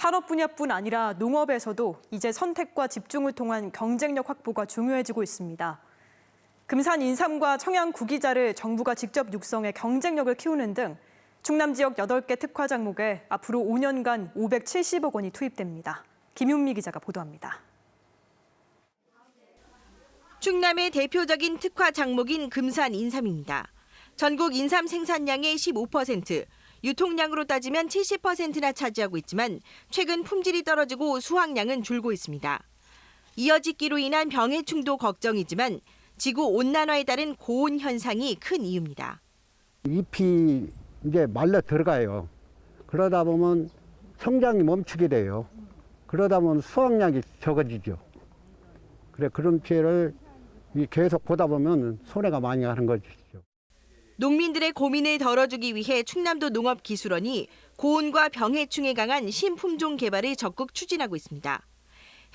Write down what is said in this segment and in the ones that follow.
산업 분야뿐 아니라 농업에서도 이제 선택과 집중을 통한 경쟁력 확보가 중요해지고 있습니다. 금산 인삼과 청양 구기자를 정부가 직접 육성해 경쟁력을 키우는 등 충남 지역 8개 특화 작목에 앞으로 5년간 570억 원이 투입됩니다. 김윤미 기자가 보도합니다. 충남의 대표적인 특화 작목인 금산 인삼입니다. 전국 인삼 생산량의 15%, 유통량으로 따지면 70%나 차지하고 있지만 최근 품질이 떨어지고 수확량은 줄고 있습니다. 이어짓기로 인한 병해충도 걱정이지만 지구 온난화에 따른 고온 현상이 큰 이유입니다. 잎이 이제 말라 들어가요. 그러다 보면 성장이 멈추게 돼요. 그러다 보면 수확량이 적어지죠. 그래 그런 피해를 이 계속 보다 보면 손해가 많이 가는 거죠. 농민들의 고민을 덜어주기 위해 충남도 농업기술원이 고온과 병해충에 강한 신품종 개발을 적극 추진하고 있습니다.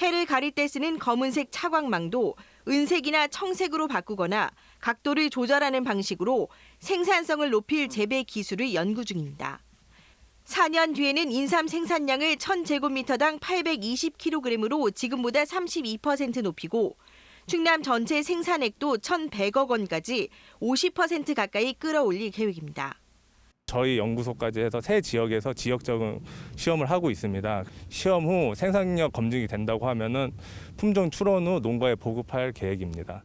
해를 가릴 때 쓰는 검은색 차광망도 은색이나 청색으로 바꾸거나 각도를 조절하는 방식으로 생산성을 높일 재배 기술을 연구 중입니다. 4년 뒤에는 인삼 생산량을 1000제곱미터당 820kg으로 지금보다 32% 높이고 충남 전체 생산액도 1,100억 원까지 50% 가까이 끌어올릴 계획입니다. 저희 연구소까지 해서 세 지역에서 지역 적응 시험을 하고 있습니다. 시험 후 생산력 검증이 된다고 하면은 품종 출원 후 농가에 보급할 계획입니다.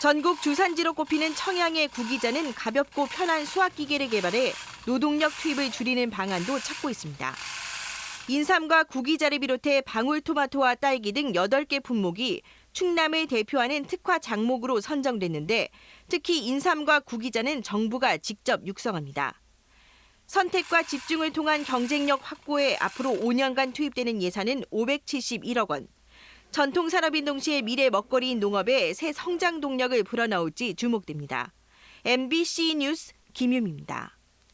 전국 주산지로 꼽히는 청양의 구기자는 가볍고 편한 수확 기계를 개발해 노동력 투입을 줄이는 방안도 찾고 있습니다. 인삼과 구기자를 비롯해 방울토마토와 딸기 등 8개 품목이 충남을 대표하는 특화 작목으로 선정됐는데 특히 인삼과 구기자는 정부가 직접 육성합니다. 선택과 집중을 통한 경쟁력 확보에 앞으로 5년간 투입되는 예산은 571억 원. 전통 산업인 동시에 미래 먹거리인 농업에 새 성장 동력을 불어넣을지 주목됩니다. MBC 뉴스 김유미입니다.